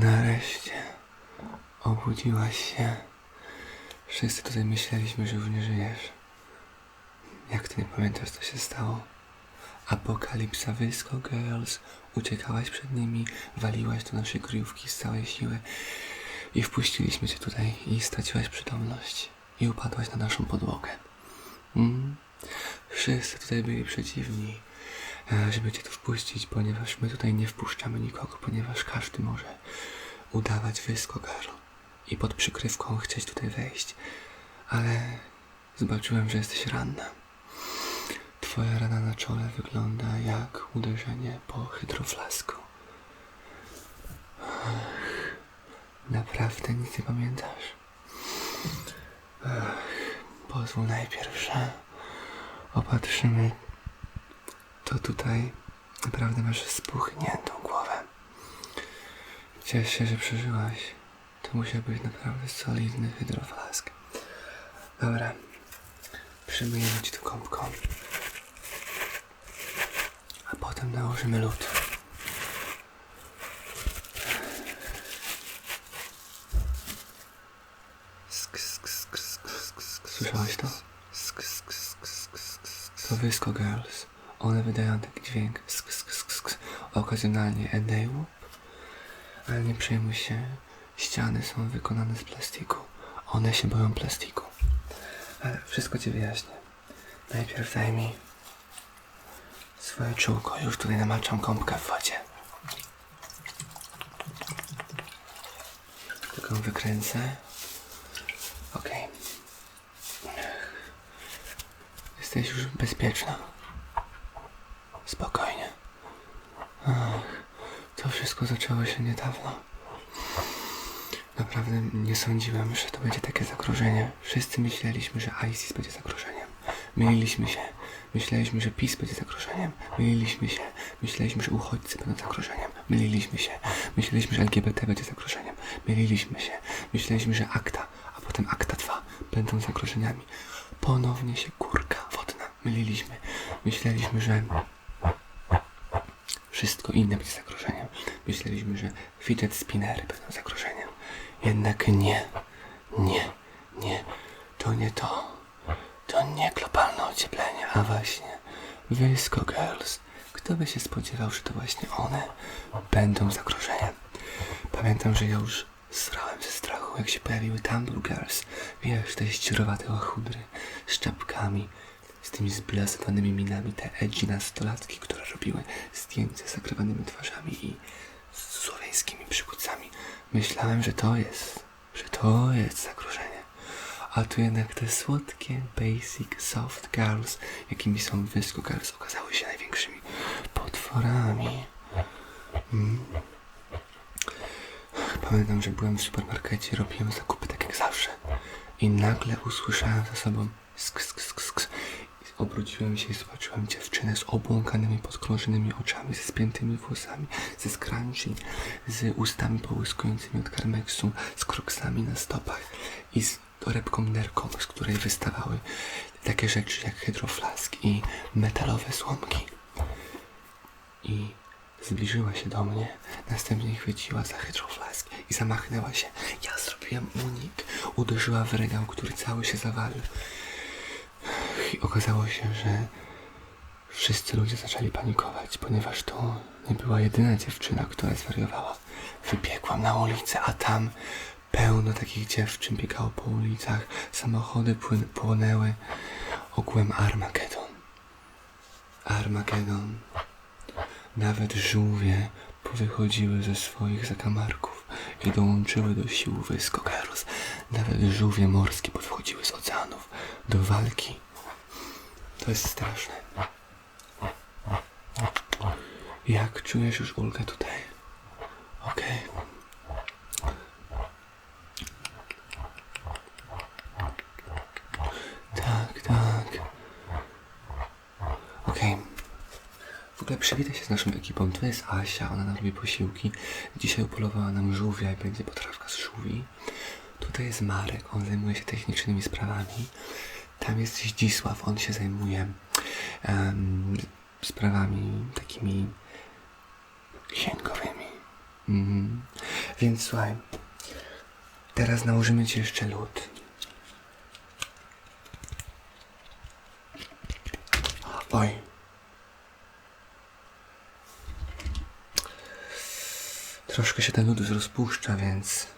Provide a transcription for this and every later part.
Nareszcie obudziłaś się. Wszyscy tutaj myśleliśmy, że już nie żyjesz. Jak ty nie pamiętasz, co się stało? Apokalipsa Wysko Girls. Uciekałaś przed nimi, waliłaś do naszej kryjówki z całej siły i wpuściliśmy cię tutaj i straciłaś przytomność i upadłaś na naszą podłogę. Mm. Wszyscy tutaj byli przeciwni, żeby cię tu wpuścić, ponieważ my tutaj nie wpuszczamy nikogo, ponieważ każdy może udawać Wysko Girl i pod przykrywką chcieć tutaj wejść. Ale zobaczyłem, że jesteś ranna. Twoja rana na czole wygląda jak uderzenie po hydroflasku. Ach, naprawdę nic nie pamiętasz? Ach, pozwól najpierw, że opatrzymy to tutaj. Naprawdę masz spuchniętą głowę. Cieszę się, że przeżyłaś. To musiał być naprawdę solidny hydroflask. Dobra, przymyjemy ci tu kąpką. A potem nałożymy lód. Słyszałeś to? To Wysko Girls. One wydają taki dźwięk. Sk, sk, sk, sk. Okazjonalnie whoop. Ale nie przejmuj się. Ściany są wykonane z plastiku. One się boją plastiku. Ale wszystko ci wyjaśnię. Najpierw daj mi swoje czółko. Już tutaj namaczam kąpkę w wodzie. Tylko wykręcę. Okej. Jesteś już bezpieczna. Spokojnie. Ach, to wszystko zaczęło się niedawno. Naprawdę nie sądziłem, że to będzie takie zagrożenie. Wszyscy myśleliśmy, że ISIS będzie zagrożeniem. Myliliśmy się. Myśleliśmy, że PiS będzie zagrożeniem. Myliliśmy się. Myśleliśmy, że uchodźcy będą zagrożeniem. Myliliśmy się. Myśleliśmy, że LGBT będzie zagrożeniem. Myliliśmy się. Myśleliśmy, że akta, a potem akta 2 będą zagrożeniami. Ponownie się kurka wodna. Myliliśmy. Myśleliśmy, że wszystko inne będzie zagrożeniem. Myśleliśmy, że fidget spinnery będą zagrożeniem. Jednak nie, nie, nie, to nie to. To nie globalne ocieplenie, a właśnie Wysko Girls. Kto by się spodziewał, że to właśnie one będą zagrożeniem? Pamiętam, że ja już srałem ze strachu, jak się pojawiły Tumblr Girls. Wiesz, te ścierowate ochudry z czapkami, z tymi zblasowanymi minami, te edgy nastolatki, które robiły zdjęcia z zakrywanymi twarzami i z słowiańskimi. Myślałem, że to jest, że to jest zagrożenie. A tu jednak te słodkie, basic, soft girls, jakimi są Wysko Girls, okazały się największymi potworami. Mm. Pamiętam, że byłem w supermarkecie, robiłem zakupy tak jak zawsze. I nagle usłyszałem za sobą sk. Obróciłem się i zobaczyłem dziewczynę z obłąkanymi, podkrążonymi oczami, ze spiętymi włosami, ze scrunchie, z ustami połyskującymi od karmeksu, z kroksami na stopach i z torebką nerką, z której wystawały takie rzeczy jak hydroflask i metalowe słomki. I zbliżyła się do mnie, następnie chwyciła za hydroflask i zamachnęła się. Ja zrobiłem unik, uderzyła w regał, który cały się zawalił. I okazało się, że wszyscy ludzie zaczęli panikować, ponieważ to nie była jedyna dziewczyna, która zwariowała. Wybiegłam na ulicę, a tam pełno takich dziewczyn biegało po ulicach, samochody płyn- płonęły. Ogółem Armagedon. Armagedon. Nawet żółwie powychodziły ze swoich zakamarków i dołączyły do sił Girls. Nawet żółwie morskie powychodziły z oceanów do walki. To jest straszne. Jak czujesz już ulgę tutaj? Okej. Tak, tak. Okej. W ogóle przywitaj się z naszą ekipą. To jest Asia, ona nam robi posiłki. Dzisiaj upolowała nam żółwia i będzie potrawka z żółwi. Tutaj jest Marek, on zajmuje się technicznymi sprawami. Tam jest Zdzisław, on się zajmuje em, sprawami takimi księgowymi. Mhm. Więc słuchaj, teraz nałożymy ci jeszcze lód. Oj. Troszkę się ten lód rozpuszcza, więc...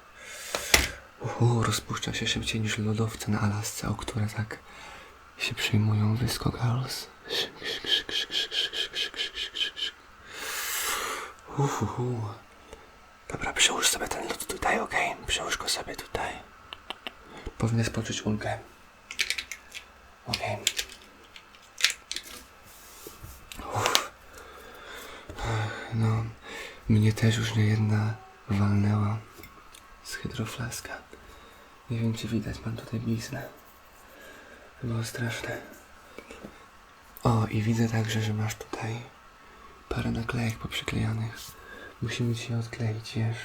Uhu, rozpuszcza się szybciej niż lodowce na Alasce, o które tak się przyjmują Visco Girls. Uhuhu. Dobra, przyłóż sobie ten lód tutaj, okej? Przyłóż go sobie tutaj. Powinieneś poczuć ulgę. Okej. Uff. No, mnie też już nie jedna walnęła z hydroflaska. Nie wiem, czy widać, mam tutaj bliznę. Było straszne. O, i widzę także, że masz tutaj parę naklejek poprzyklejanych. Musimy ci je odkleić, wiesz.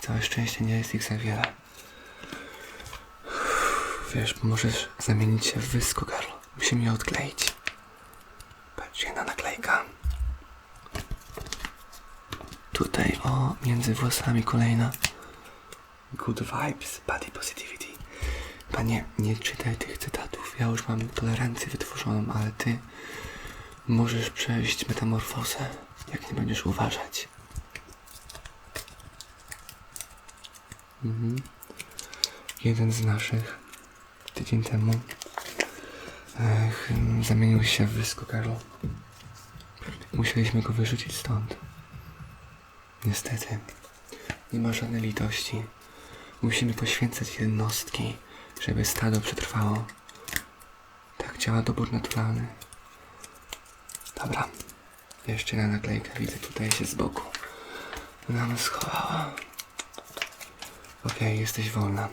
Całe szczęście nie jest ich za wiele. Wiesz, możesz zamienić się w wysko, Karl. Musimy je odkleić. Patrz, jedna naklejka. Tutaj, o, między włosami kolejna. Good vibes, body positivity. Panie, nie czytaj tych cytatów. Ja już mam tolerancję wytworzoną, ale ty możesz przejść metamorfozę, jak nie będziesz uważać. Mhm. Jeden z naszych tydzień temu ech, zamienił się w wysko Karlo. Musieliśmy go wyrzucić stąd. Niestety, nie ma żadnej litości. Musimy poświęcać jednostki, żeby stado przetrwało. Tak działa dobór naturalny. Dobra. Jeszcze jedna naklejka widzę tutaj się z boku. Nam schowała. Okej, jesteś wolna.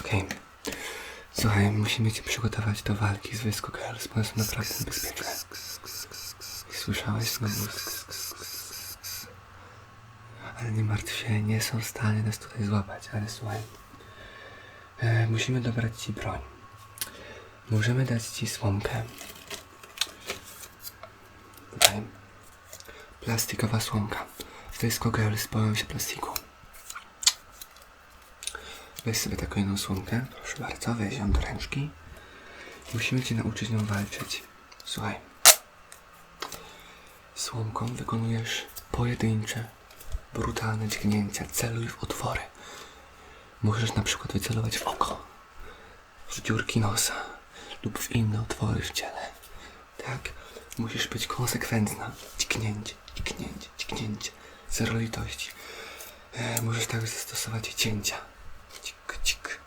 Okej. Słuchaj, musimy cię przygotować do walki z Wysko Girls, bo są naprawdę niebezpieczne. Słyszałeś znowu? Ale nie martw się, nie są w stanie nas tutaj złapać, ale słuchaj. E, musimy dobrać ci broń. Możemy dać ci słomkę. Tutaj. Plastikowa słomka. Wysko Girls boją się plastiku. Weź sobie taką jedną słomkę. Proszę bardzo, weź ją do ręczki. Musimy cię nauczyć nią walczyć. Słuchaj. Słomką wykonujesz pojedyncze, brutalne dźgnięcia. Celuj w otwory. Możesz na przykład wycelować w oko, w dziurki nosa lub w inne otwory w ciele. Tak? Musisz być konsekwentna. Dźgnięcie, dźgnięcie, dźgnięcie. Zero litości. E, możesz także zastosować cięcia. Cik, cik.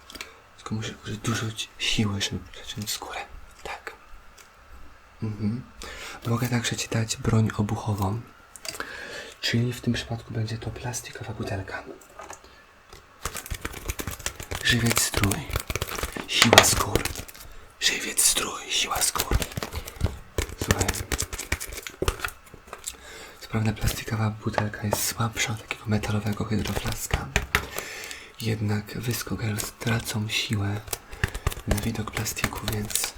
Tylko musisz użyć dużo siły, żeby przeciąć skórę. Tak. Mhm. Mogę także ci dać broń obuchową. Czyli w tym przypadku będzie to plastikowa butelka. Żywiec strój. Siła skór. Żywiec strój. Siła skór. Słuchaj. Co prawda plastikowa butelka jest słabsza od takiego metalowego hydroflaska. Jednak Visco tracą siłę na widok plastiku, więc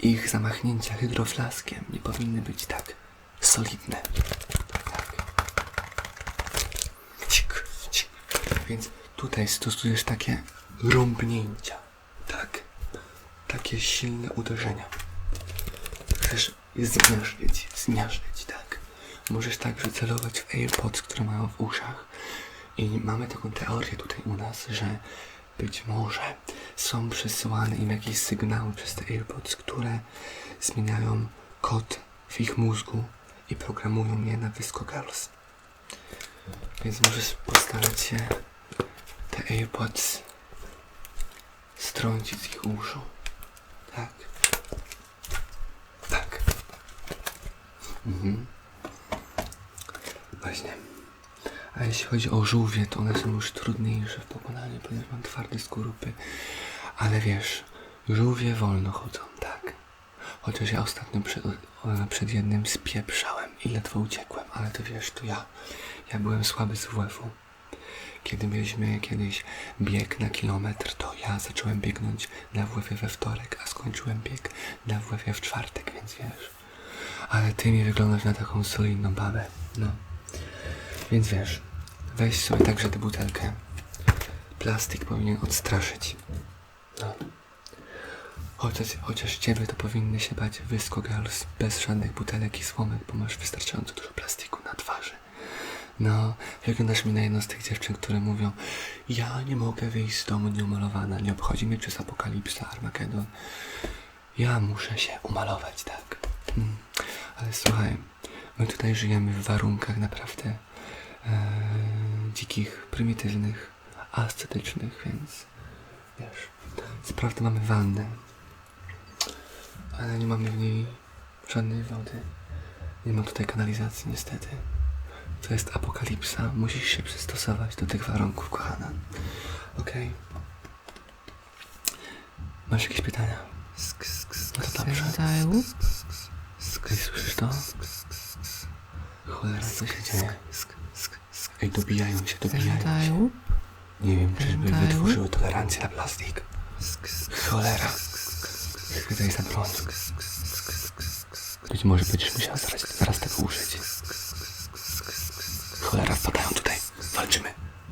ich zamachnięcia hydroflaskiem nie powinny być tak solidne. Tak. Cik, cik. Więc tutaj stosujesz takie rąbnięcia. Tak. Takie silne uderzenia. Chcesz zmiażdżyć, zmiażdżyć, tak. Możesz także celować w AirPods, które mają w uszach. I mamy taką teorię tutaj u nas, że być może są przesyłane im jakieś sygnały przez te AirPods, które zmieniają kod w ich mózgu i programują je na Visco Girls. Więc możesz postarać się te AirPods strącić z ich uszu. Tak. Tak. Mhm. Właśnie. A jeśli chodzi o żółwie, to one są już trudniejsze w pokonaniu, ponieważ mam twarde skorupy. Ale wiesz, żółwie wolno chodzą, tak. Chociaż ja ostatnio przed, przed jednym spieprzałem i ledwo uciekłem, ale to wiesz, to ja. Ja byłem słaby z WF-u. Kiedy mieliśmy kiedyś bieg na kilometr, to ja zacząłem biegnąć na WF-ie we wtorek, a skończyłem bieg na WF-ie w czwartek, więc wiesz. Ale ty mi wyglądasz na taką solidną babę. No. Więc wiesz, weź sobie także tę butelkę. Plastik powinien odstraszyć. No. Chociaż, chociaż ciebie to powinny się bać Visco Girls bez żadnych butelek i słomek, bo masz wystarczająco dużo plastiku na twarzy. No, wyglądasz mi na jedną z tych dziewczyn, które mówią Ja nie mogę wyjść z domu nieumalowana, nie obchodzi mnie czy jest apokalipsa, Armagedon. Ja muszę się umalować, tak. Mm. Ale słuchaj, my tutaj żyjemy w warunkach naprawdę e, dzikich, prymitywnych, ascetycznych, więc wiesz, co prawda mamy wannę, ale nie mamy w niej żadnej wody. Nie ma tutaj kanalizacji niestety. To jest apokalipsa. Musisz się przystosować do tych warunków, kochana. Okej? Masz jakieś pytania? No to dobrze. Ej, słyszysz to? Cholera, co się dzieje? Ej, dobijają się, dobijają się. Nie wiem, czyżby wytworzyły tolerancję na plastik. Cholera. Chwytaj za broń. Być może będziesz musiała zaraz